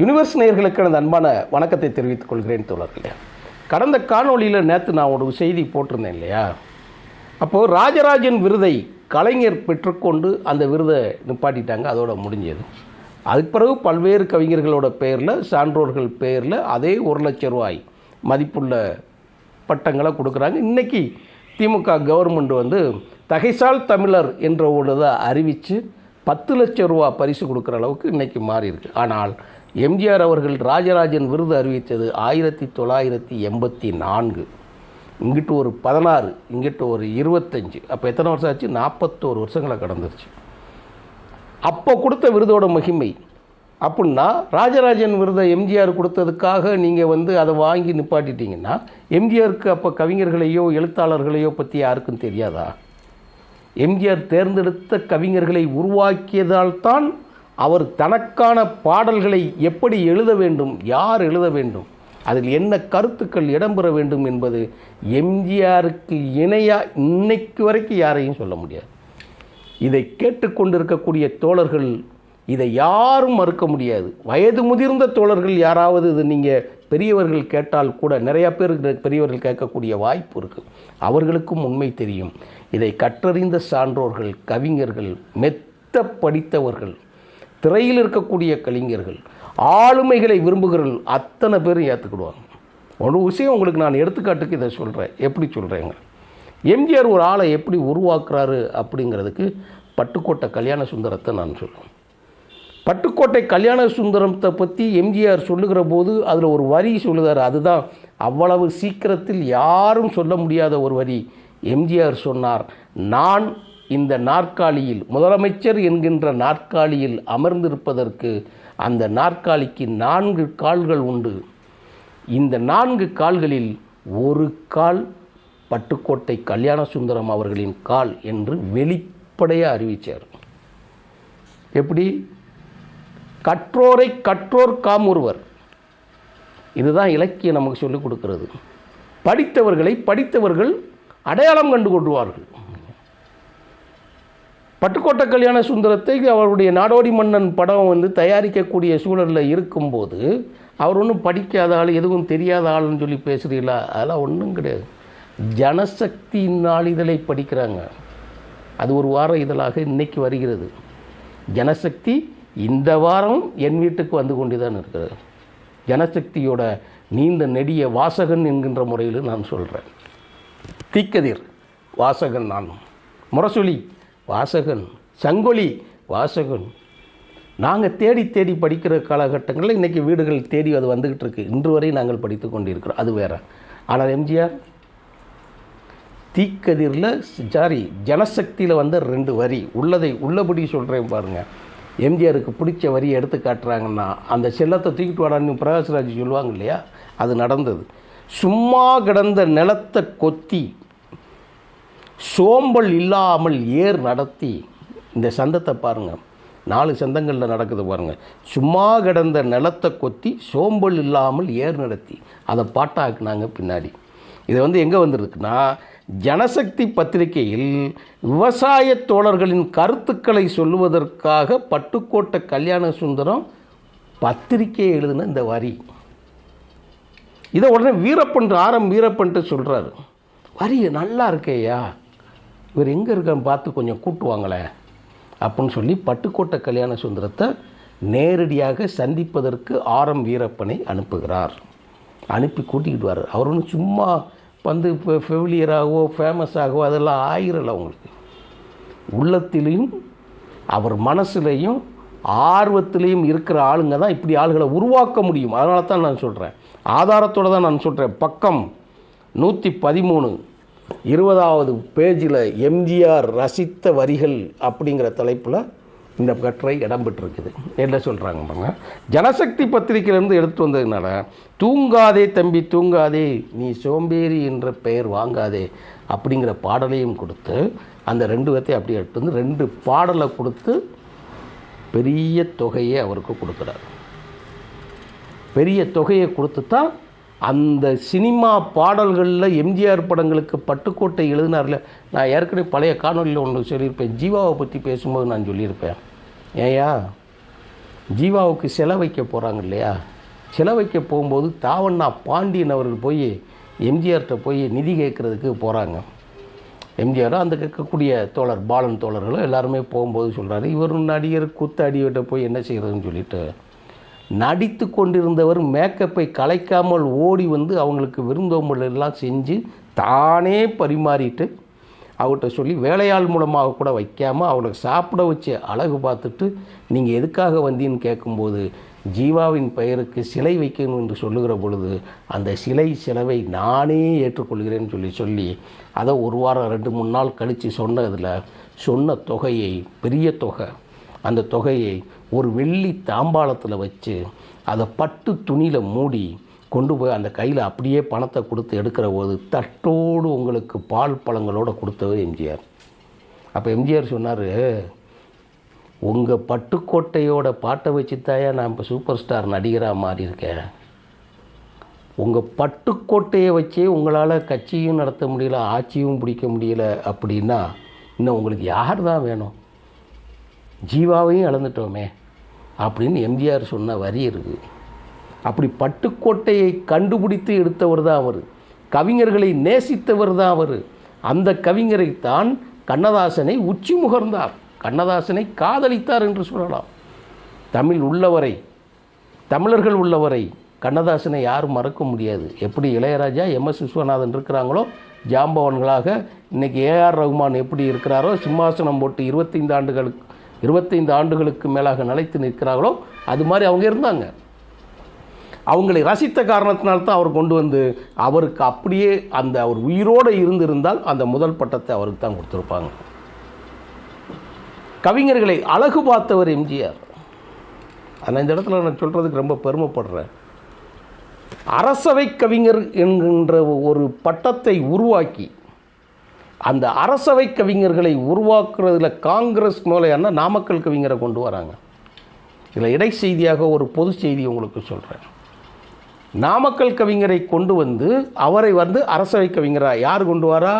Universe நேயர்களுக்கு எனது அன்பான வணக்கத்தை தெரிவித்துக் கொள்கிறேன் தோழர்களே. கடந்த காணொளியில் நேற்று நான் ஒரு செய்தி போட்டிருந்தேன் இல்லையா? அப்போது ராஜராஜன் விருதை கலைஞர் பெற்றுக்கொண்டு அந்த விருதை நிப்பாட்டிட்டாங்க அதோட முடிஞ்சது. அதுக்கு பிறகு பல்வேறு கவிஞர்களோட பெயரில் சான்றோர்கள் பெயரில் அதே ஒரு லட்ச ரூபாய் மதிப்புள்ள பட்டங்களை கொடுக்குறாங்க. இன்றைக்கி திமுக கவர்மெண்ட் வந்து தகைசால் தமிழர் என்ற ஒரு இதை அறிவித்து பத்து லட்சம் ரூபா பரிசு கொடுக்குற அளவுக்கு இன்றைக்கி மாறியிருக்கு. ஆனால் எம்ஜிஆர் அவர்கள் ராஜராஜன் விருது அறிவித்தது ஆயிரத்தி தொள்ளாயிரத்தி எண்பத்தி நான்கு. இங்கிட்டு ஒரு பதினாறு இங்கிட்டு ஒரு இருபத்தஞ்சு. அப்போ எத்தனை வருஷம் ஆச்சு? நாற்பத்தோரு வருஷங்களை கடந்துருச்சு. அப்போ கொடுத்த விருதோட மகிமை அப்படின்னா ராஜராஜன் விருதை எம்ஜிஆர் கொடுத்ததுக்காக நீங்கள் வந்து அதை வாங்கி நிப்பாட்டிட்டீங்கன்னா எம்ஜிஆருக்கு அப்போ கவிஞர்களையோ எழுத்தாளர்களையோ பற்றி யாருக்கும் தெரியாதா? எம்ஜிஆர் தேர்ந்தெடுத்த கவிஞர்களை உருவாக்கியதால் தான் அவர் தனக்கான பாடல்களை எப்படி எழுத வேண்டும் யார் எழுத வேண்டும் அதில் என்ன கருத்துக்கள் இடம்பெற வேண்டும் என்பது எம்ஜிஆருக்கு இணையாக இன்னைக்கு வரைக்கும் யாரையும் சொல்ல முடியாது. இதை கேட்டுக்கொண்டிருக்கக்கூடிய தோழர்கள் இதை யாரும் மறுக்க முடியாது. வயது முதிர்ந்த தோழர்கள் யாராவது இது நீங்கள் பெரியவர்கள் கேட்டால் கூட நிறையா பேர் பெரியவர்கள் கேட்கக்கூடிய வாய்ப்பு இருக்குது அவர்களுக்கும் உண்மை தெரியும். இதை கற்றறிந்த சான்றோர்கள் கவிஞர்கள் மெத்த படித்தவர்கள் திரையில் இருக்கக்கூடிய கலைஞர்கள் ஆளுமைகளை விரும்புகிறவர்கள் அத்தனை பேரும் ஏற்றுக்கிடுவாங்க ஒரு விஷயம் உங்களுக்கு நான் எடுத்துக்காட்டுக்கு இதை சொல்கிறேன் எப்படி சொல்கிறேங்க எம்ஜிஆர் ஒரு ஆளை எப்படி உருவாக்குறாரு அப்படிங்கிறதுக்கு பட்டுக்கோட்டை கல்யாண சுந்தரத்தை நான் சொல்லுவேன் பட்டுக்கோட்டை கல்யாண சுந்தரத்தை பற்றி எம்ஜிஆர் சொல்லுகிற போது அதில் ஒரு வரி சொல்லுதார். அதுதான் அவ்வளவு சீக்கிரத்தில் யாரும் சொல்ல முடியாத ஒரு வரி. எம்ஜிஆர் சொன்னார் நான் இந்த நாற்காலியில் முதலமைச்சர் என்கின்ற நாற்காலியில் அமர்ந்திருப்பதற்கு அந்த நாற்காலிக்கு நான்கு கால்கள் உண்டு. இந்த நான்கு கால்களில் ஒரு கால் பட்டுக்கோட்டை கல்யாண சுந்தரம் அவர்களின் கால் என்று வெளிப்படையாக அறிவித்தார் எப்படி? கற்றோரை கற்றோர் காமுறுவர் இதுதான் இலக்கியம் நமக்கு சொல்லிக் கொடுக்கிறது. படித்தவர்களை படித்தவர்கள் அடையாளம் கண்டு கொள்வார்கள் பட்டுக்கோட்டை கல்யாண சுந்தரத்தை அவருடைய நாடோடி மன்னன் படம் வந்து தயாரிக்கக்கூடிய சூழலில் இருக்கும்போது அவர் ஒன்றும் படிக்காத ஆள் எதுவும் தெரியாத ஆள்னு சொல்லி பேசுகிறீங்களா அதெல்லாம் ஒன்றும் கிடையாது. ஜனசக்தி நாளிதழை படிக்கிறாங்க. அது ஒரு வார இதழாக இன்றைக்கி வருகிறது. ஜனசக்தி இந்த வாரம் என் வீட்டுக்கு வந்து கொண்டு தான் இருக்கிறது ஜனசக்தியோட நீண்ட நெடிய வாசகன் என்கின்ற முறையில் நான் சொல்கிறேன் தீக்கதிர் வாசகன் நான். முரசொலி வாசகன் சங்கொலி வாசகன். நாங்கள் தேடி தேடி படிக்கிற காலகட்டங்களில் இன்றைக்கி வீடுகள் தேடி அது வந்துக்கிட்டு இருக்குது இன்று வரை நாங்கள் படித்து கொண்டிருக்கிறோம். அது வேறு. ஆனால் எம்ஜிஆர் தீக்கதிரில் சாரி ஜனசக்தியில் வந்த ரெண்டு வரி உள்ளதை உள்ளபடி சொல்கிறேன் பாருங்கள் எம்ஜிஆருக்கு பிடிச்ச வரியை எடுத்து காட்டுறாங்கன்னா அந்த செல்லத்தை தூக்கிட்டு வாடான்னு பிரகாஷ்ராஜ் சொல்லுவாங்க இல்லையா? அது நடந்தது. சும்மா கிடந்த நிலத்தை கொத்தி சோம்பல் இல்லாமல் ஏர் நடத்தி இந்த சந்தத்தை பாருங்கள் நாலு சந்தங்களில் நடக்குது பாருங்கள் சும்மா கிடந்த நிலத்தை கொத்தி சோம்பல் இல்லாமல் ஏர் நடத்தி. அதை பாட்டாக்குனாங்க பின்னாடி. இது வந்து எங்கே வந்திருக்குன்னா ஜனசக்தி பத்திரிகையில் விவசாய தோழர்களின் கருத்துக்களை சொல்லுவதற்காக பட்டுக்கோட்டை கல்யாண சுந்தரம் பத்திரிகை எழுதின இந்த வரி. இதை உடனே வீரப்பன் ஆரம் வீரப்பன்ட்டு சொல்கிறாரு வரி நல்லா இருக்கேயா இவர் எங்கே இருக்கான்னு பார்த்து கொஞ்சம் கூட்டுவாங்களே அப்படின்னு சொல்லி பட்டுக்கோட்டை கல்யாண சுந்தரத்தை நேரடியாக சந்திப்பதற்கு ஆரம் வீரப்பனை அனுப்புகிறார். அனுப்பி கூட்டிக்கிட்டு வர்றார். அவர் ஒன்றும் சும்மா வந்து இப்போ ஃபெவிலியராகவோ ஃபேமஸாகவோ அதெல்லாம் ஆயிரல அவங்களுக்கு. உள்ளத்திலையும் அவர் மனசுலையும் ஆர்வத்திலையும் இருக்கிற ஆளுங்க தான் இப்படி ஆளுகளை உருவாக்க முடியும். அதனால தான் நான் சொல்கிறேன் ஆதாரத்தோடு தான் நான் சொல்கிறேன் பக்கம் நூற்றி பதிமூணு இருபதாவது பேஜில் எம்ஜிஆர் ரசித்த வரிகள் அப்படிங்கிற தலைப்பில் இந்த கட்டுரை இடம்பெற்றிருக்குது. என்ன சொல்கிறாங்க பாருங்க. ஜனசக்தி பத்திரிகையிலேருந்து எடுத்து வந்ததுனால தூங்காதே தம்பி தூங்காதே நீ சோம்பேறி என்ற பெயர் வாங்காதே அப்படிங்கிற பாடலையும் கொடுத்து அந்த ரெண்டு பேர்த்தையும் அப்படியே எடுத்து வந்து ரெண்டு பாடலை கொடுத்து பெரிய தொகையை அவருக்கு கொடுக்குறார். பெரிய தொகையை கொடுத்து தான் அந்த சினிமா பாடல்களில் எம்ஜிஆர் படங்களுக்கு பட்டுக்கோட்டை எழுதினார்ல. நான் ஏற்கனவே பழைய காணொலியில் ஒன்று சொல்லியிருப்பேன். ஜீவாவை பற்றி பேசும்போது நான் சொல்லியிருப்பேன். ஏயா ஜீவாவுக்கு சிலை வைக்க போகிறாங்க இல்லையா? சிலை வைக்க போகும்போது தாவண்ணா பாண்டியன் அவர்கள் போய் எம்ஜிஆர்கிட்ட போய் நிதி கேட்குறதுக்கு போகிறாங்க எம்ஜிஆரும் அந்த கேட்கக்கூடிய தோழர் பாலன் தோழர்களும் எல்லாருமே போகும்போது சொல்கிறாரு இவரும் நடிகர் கூத்தாடிகிட்ட போய் என்ன செய்கிறதுன்னு சொல்லிட்டு நடித்து கொண்டிருந்தவர் மேக்கப்பை கலைக்காமல் ஓடி வந்து அவங்களுக்கு விருந்தோம்பல் எல்லாம் செஞ்சு தானே பரிமாறிட்டு அவர்கிட்ட சொல்லி வேலையாள் மூலமாக கூட வைக்காமல் அவளுக்கு சாப்பிட வச்சு அழகு பார்த்துட்டு நீங்கள் எதுக்காக வந்தீன்னு கேட்கும்போது ஜீவாவின் பெயருக்கு சிலை வைக்கணும் என்று சொல்லுகிற பொழுது அந்த சிலை செலவை நானே ஏற்றுக்கொள்கிறேன்னு சொல்லி சொல்லி அதை ஒரு வாரம் ரெண்டு மூணு நாள் கழித்து சொன்னதில் சொன்ன தொகையை பெரிய தொகை அந்த தொகையை ஒரு வெள்ளி தாம்பாளத்தில் வச்சு அதை பட்டு துணியில் மூடி கொண்டு போய் அந்த கையில் அப்படியே பணத்தை கொடுத்து எடுக்கிற போது தட்டோடு உங்களுக்கு பால் பழங்களோடு கொடுத்தவர் எம்ஜிஆர். அப்போ எம்ஜிஆர் சொன்னார் உங்கள் பட்டுக்கோட்டையோட பாட்டை வச்சு தாயா நான் இப்போ சூப்பர் ஸ்டார் நடிகராக மாறி இருக்கேன். உங்கள் பட்டுக்கோட்டையை வச்சே உங்களால் கட்சியும் நடத்த முடியல ஆட்சியும் பிடிக்க முடியல அப்படின்னா இன்னும் உங்களுக்கு யார் தான் வேணும்? ஜீவாவையும் இழந்துட்டோமே அப்படின்னு எம்ஜிஆர் சொன்ன வரி இருக்குது அப்படி பட்டுக்கோட்டையை கண்டுபிடித்து எடுத்தவர் தான் அவர். கவிஞர்களை நேசித்தவர் தான் அவர். அந்த கவிஞரைத்தான் கண்ணதாசனை உச்சி முகர்ந்தார். கண்ணதாசனை காதலித்தார் என்று சொல்லலாம். தமிழ் உள்ளவரை தமிழர்கள் உள்ளவரை கண்ணதாசனை யாரும் மறக்க முடியாது. எப்படி இளையராஜா எம்எஸ் விஸ்வநாதன் இருக்கிறாங்களோ ஜாம்பவன்களாக இன்றைக்கி ஏஆர் ரகுமான் எப்படி இருக்கிறாரோ சிம்மாசனம் போட்டு இருபத்தைந்து ஆண்டுகளுக்கு இருபத்தைந்து ஆண்டுகளுக்கு மேலாக நிலைத்து நிற்கிறார்களோ அது மாதிரி அவங்க இருந்தாங்க. அவங்களை ரசித்த காரணத்தினால்தான் அவர் கொண்டு வந்து அவருக்கு அப்படியே அந்த அவர் உயிரோடு இருந்திருந்தால் அந்த முதல் பட்டத்தை அவருக்கு தான் கொடுத்துருப்பாங்க. கவிஞர்களை அழகு பார்த்தவர் எம்ஜிஆர். ஆனால் இந்த இடத்துல நான் சொல்கிறதுக்கு ரொம்ப பெருமைப்படுறேன். அரசவை கவிஞர் என்கின்ற ஒரு பட்டத்தை உருவாக்கி அந்த அரசவை கவிஞர்களை உருவாக்குறதுல காங்கிரஸ் மூலையான நாமக்கல் கவிஞரை கொண்டு வராங்க? இதில் இடை செய்தியாக ஒரு பொது செய்தி உங்களுக்கு சொல்கிறேன் நாமக்கல் கவிஞரை கொண்டு வந்து அவரை வந்து அரசவை கவிஞராக யார் கொண்டு வரா?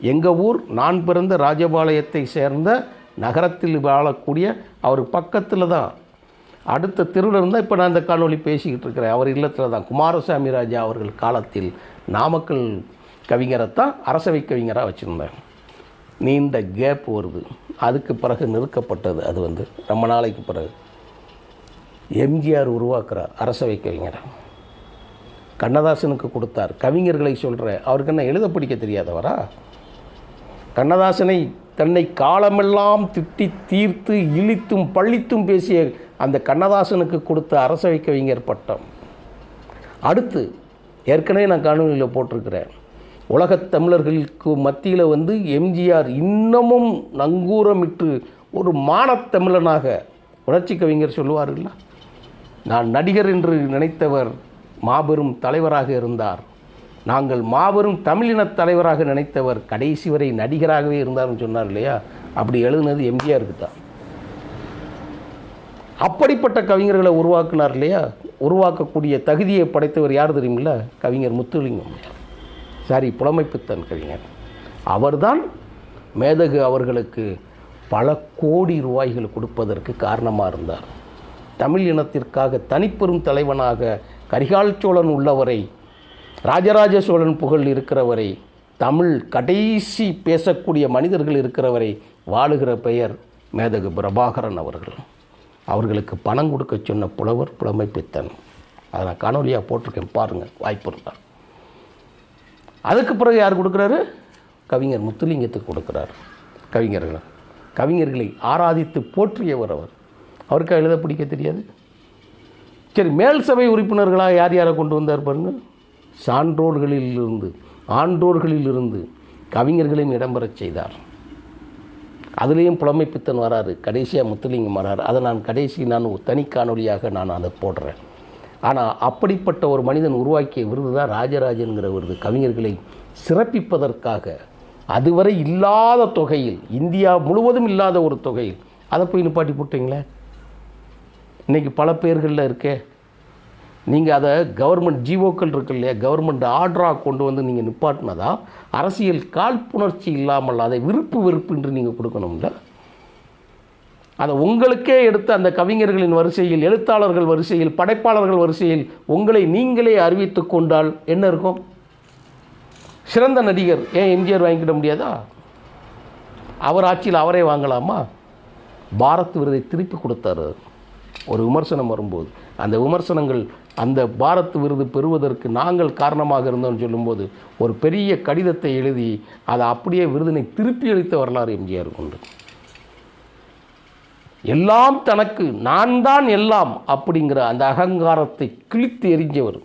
எங்கள் ஊர்? நான் பிறந்த ராஜபாளையத்தை சேர்ந்த நகரத்தில் வாழக்கூடிய அவர் பக்கத்தில் தான். அடுத்த தெருவில் இருந்தால் இப்போ நான் இந்த காணொளி பேசிக்கிட்டு இருக்கிறேன். அவர் இல்லத்தில் தான். குமாரசாமி ராஜா அவர்கள் காலத்தில் நாமக்கல் கவிஞரைத்தான் அரசவை கவிஞராக வச்சுருந்தேன் நீண்ட கேப் வருது அதுக்கு பிறகு நிறுக்கப்பட்டது அது வந்து ரொம்ப நாளைக்கு பிறகு. எம்ஜிஆர் உருவாக்குறார் அரசவை கவிஞரை. கண்ணதாசனுக்கு கொடுத்தார். கவிஞர்களை சொல்கிற அவருக்கு என்ன எழுத படிக்க தெரியாதவரா? கண்ணதாசனை தன்னை காலமெல்லாம் திட்டி தீர்த்து இழித்தும் பழித்தும் பேசிய அந்த கண்ணதாசனுக்கு கொடுத்த அரசவை கவிஞர் பட்டம். அடுத்து ஏற்கனவே நான் காணொலியில் போட்டிருக்கிறேன். உலகத் தமிழர்களுக்கு மத்தியில் வந்து எம்ஜிஆர் இன்னமும் நங்கூரமிட்டு ஒரு மானத்தமிழனாக உணர்ச்சி கவிஞர் சொல்லுவார்கள்ல நான் நடிகர் என்று நினைத்தவர் மாபெரும் தலைவராக இருந்தார். நாங்கள் மாபெரும் தமிழினத் தலைவராக நினைத்தவர் கடைசி வரை நடிகராகவே இருந்தார்னு சொன்னார் இல்லையா? அப்படி எழுதுனது எம்ஜிஆருக்கு தான். அப்படிப்பட்ட கவிஞர்களை உருவாக்குனார் இல்லையா? உருவாக்கக்கூடிய தகுதியை படைத்தவர் யார் தெரியுமில்ல? கவிஞர் முத்துலிங்கம். சாரி புலமைப்பித்தன் கவிஞர் அவர்தான் மேதகு அவர்களுக்கு பல கோடி ரூபாய்கள் கொடுப்பதற்கு காரணமாக இருந்தார். தமிழ் இனத்திற்காக தனிப்பெரும் தலைவனாக கரிகால் சோழன் உள்ளவரை ராஜராஜ சோழன் புகழ் இருக்கிறவரை தமிழ் கடைசி பேசக்கூடிய மனிதர்கள் இருக்கிறவரை வாழுகிற பெயர் மேதகு பிரபாகரன் அவர்கள். அவர்களுக்கு பணம் கொடுக்க சொன்ன புலவர் புலமை பித்தன் அதை நான் காணொலியாக போட்டிருக்கேன் பாருங்கள் வாய்ப்பு இருந்தால். அதுக்கு பிறகு யார் கொடுக்குறாரு? கவிஞர் முத்துலிங்கத்துக்கு கொடுக்குறாரு. கவிஞர்கள். கவிஞர்களை ஆராதித்து போற்றியவர் அவர். அவருக்கு எழுத பிடிக்க தெரியாது? சரி மேல் சபை உறுப்பினர்களாக யார் யாரை கொண்டு வந்தார் பாருங்க? சான்றோர்களிலிருந்து ஆன்றோர்களிலிருந்து கவிஞர்களையும் இடம்பெறச் செய்தார். அதுலேயும் புலமை பித்தன் வராரு கடைசியாக முத்துலிங்கம் வராரு. அதை நான் கடைசி நான் ஒரு தனி காணொலியாக நான் அதை போடுறேன். ஆனால் அப்படிப்பட்ட ஒரு மனிதன் உருவாக்கிய விருது தான் ராஜராஜன்கிற விருது. கவிஞர்களை சிறப்பிப்பதற்காக. அதுவரை இல்லாத தொகையில் இந்தியா முழுவதும் இல்லாத ஒரு தொகையில். அதை போய் நிப்பாட்டி போட்டிங்களே? இன்றைக்கி பல பேர்களில் இருக்கே. நீங்கள் அதை கவர்மெண்ட் ஜிஓக்கள் இருக்கு இல்லையா? கவர்மெண்ட் ஆர்டராக கொண்டு வந்து நீங்கள் நிப்பாட்டினதா? அரசியல் காழ்ப்புணர்ச்சி இல்லாமல் அதை விருப்பு வெறுப்பு என்று நீங்கள் கொடுக்கணும்ல? அதை உங்களுக்கே எடுத்து அந்த கவிஞர்களின் வரிசையில் எழுத்தாளர்கள் வரிசையில் படைப்பாளர்கள் வரிசையில் உங்களை நீங்களே அறிவித்து கொண்டால் என்ன இருக்கும்? சிறந்த நடிகர் ஏன் எம்ஜிஆர் வாங்கிக்கிட முடியாதா? அவர் ஆட்சியில் அவரே வாங்கலாமா? பாரத் விருதை திருப்பி கொடுத்தாரு. ஒரு விமர்சனம் வரும்போது அந்த விமர்சனங்கள் அந்த பாரத் விருது பெறுவதற்கு நாங்கள் காரணமாக இருந்தோம்னு சொல்லும்போது ஒரு பெரிய கடிதத்தை எழுதி அதை அப்படியே விருதினை திருப்பி அளித்த வரலாறு எம்ஜிஆர் உண்டு. எல்லாம் தனக்கு நான் தான் எல்லாம் அப்படிங்கிற அந்த அகங்காரத்தை கிழித்து எறிஞ்சவர்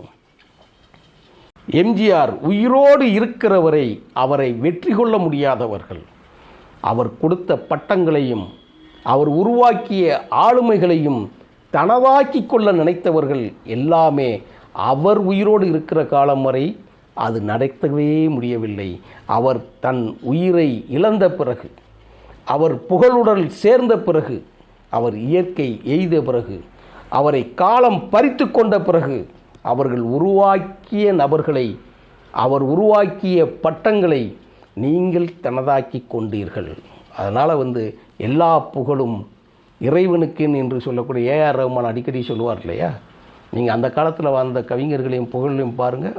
எம்ஜிஆர் உயிரோடு இருக்கிறவரை அவரை வெற்றி கொள்ள முடியாதவர்கள். அவர் கொடுத்த பட்டங்களையும் அவர் உருவாக்கிய ஆளுமைகளையும் தனதாக்கி கொள்ள நினைத்தவர்கள் எல்லாமே அவர் உயிரோடு இருக்கிற காலம் வரை அது நடத்தவே முடியவில்லை. அவர் தன் உயிரை இழந்த பிறகு அவர் புகழுடல் சேர்ந்த பிறகு அவர் இயற்கை எய்த பிறகு அவரை காலம் பறித்து கொண்ட பிறகு அவர்கள் உருவாக்கிய நபர்களை அவர் உருவாக்கிய பட்டங்களை நீங்கள் தனதாக்கி கொண்டீர்கள். அதனால் வந்து எல்லா புகழும் இறைவனுக்கேன் என்று சொல்லக்கூடிய ஏஆர் ரஹ்மான் அடிக்கடி சொல்லுவார் இல்லையா? நீங்கள் அந்த காலத்தில் வாழ்ந்த கவிஞர்களையும் புகழையும் பாருங்கள்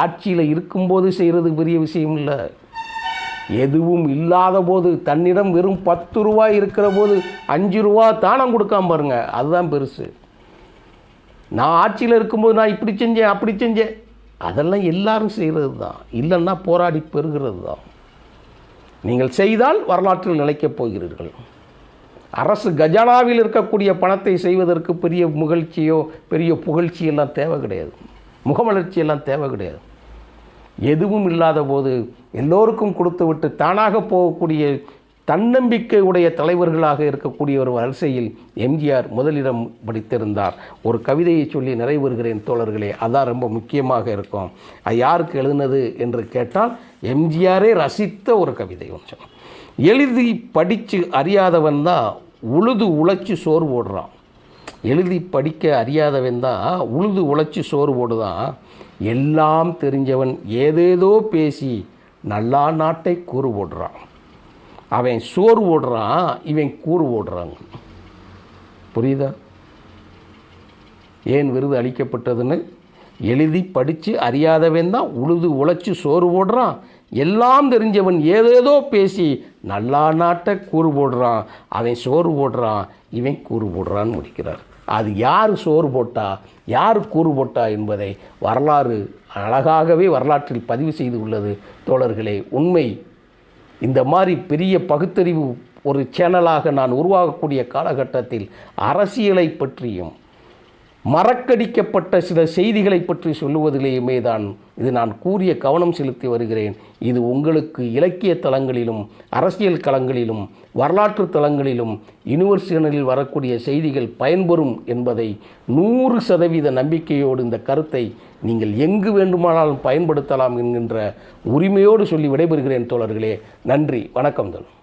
ஆட்சியில் இருக்கும்போது செய்கிறது பெரிய விஷயம் இல்லை. எதுவும் இல்லாத போது தன்னிடம் வெறும் பத்து ரூபாய் இருக்கிற போது அஞ்சு ரூபா தானம் கொடுக்காம பாருங்க. அதுதான் பெருசு. நான் ஆட்சியில் இருக்கும்போது நான் இப்படி செஞ்சேன் அப்படி செஞ்சேன். அதெல்லாம் எல்லாரும் செய்கிறது தான் இல்லைன்னா போராடி பெறுகிறது தான் நீங்கள் செய்தால் வரலாற்றில் நிலைக்கப் போகிறீர்கள். அரசு கஜானாவில் இருக்கக்கூடிய பணத்தை செய்வதற்கு பெரிய முகழ்ச்சியோ பெரிய புகழ்ச்சியெல்லாம் தேவை கிடையாது. முகமலர்ச்சியெல்லாம் தேவை கிடையாது. எதுவும் இல்லாத போது எல்லோருக்கும் கொடுத்துவிட்டு தானாக போகக்கூடிய தன்னம்பிக்கை உடைய தலைவர்களாக இருக்கக்கூடிய ஒரு வரிசையில் எம்ஜிஆர் முதலிடம் படித்திருந்தார். ஒரு கவிதையை சொல்லி நிறைவேறுகிறேன் தோழர்களே. அதான் ரொம்ப முக்கியமாக இருக்கும். அது யாருக்கு எழுதினது என்று கேட்டால் எம்ஜிஆரே ரசித்த ஒரு கவிதை கொஞ்சம் எழுதி படித்து அறியாதவன் தான் உழுது உழைச்சி சோறு ஓடுறான் எழுதி படிக்க அறியாதவன் தான் உழுது உழைச்சி சோறு ஓடுதான் எல்லாம் தெரிஞ்சவன் ஏதேதோ பேசி நல்லா நாட்டை கூறு ஓடுறான். அவன் சோறு ஓடுறான் இவன் கூறு ஓடுறாங்க. புரியுதா? ஏன் விருது அளிக்கப்பட்டதுன்னு? எழுதி படித்து அறியாதவன் தான் உழுது உழைச்சி சோறு போடுறான் எல்லாம் தெரிஞ்சவன் ஏதேதோ பேசி நல்லா நாட்டை கூறு போடுறான் அவன் சோறு போடுறான் இவன் கூறு போடுறான்னு முடிக்கிறார். அது யார் சோறு போட்டா யார் கூறு போட்டா என்பதை வரலாறு அழகாகவே வரலாற்றில் பதிவு செய்து உள்ளது. தோழர்களே உண்மை. இந்த மாதிரி பெரிய பகுத்தறிவு ஒரு சேனலாக நான் உருவாகக்கூடிய காலகட்டத்தில் அரசியலை பற்றியும் மறக்கடிக்கப்பட்ட சில செய்திகளை பற்றி சொல்லுவதிலேயுமே தான் இது நான் கூறிய கவனம் செலுத்தி வருகிறேன். இது உங்களுக்கு இலக்கிய தளங்களிலும் அரசியல் களங்களிலும் வரலாற்று தளங்களிலும் யூனிவர்சிட்டிகளில் வரக்கூடிய செய்திகள் பயன்பெறும் என்பதை நூறு சதவீத நம்பிக்கையோடு இந்த கருத்தை நீங்கள் எங்கு வேண்டுமானாலும் பயன்படுத்தலாம் என்கின்ற உரிமையோடு சொல்லி விடைபெறுகிறேன் தோழர்களே. நன்றி வணக்கம் தோழர்.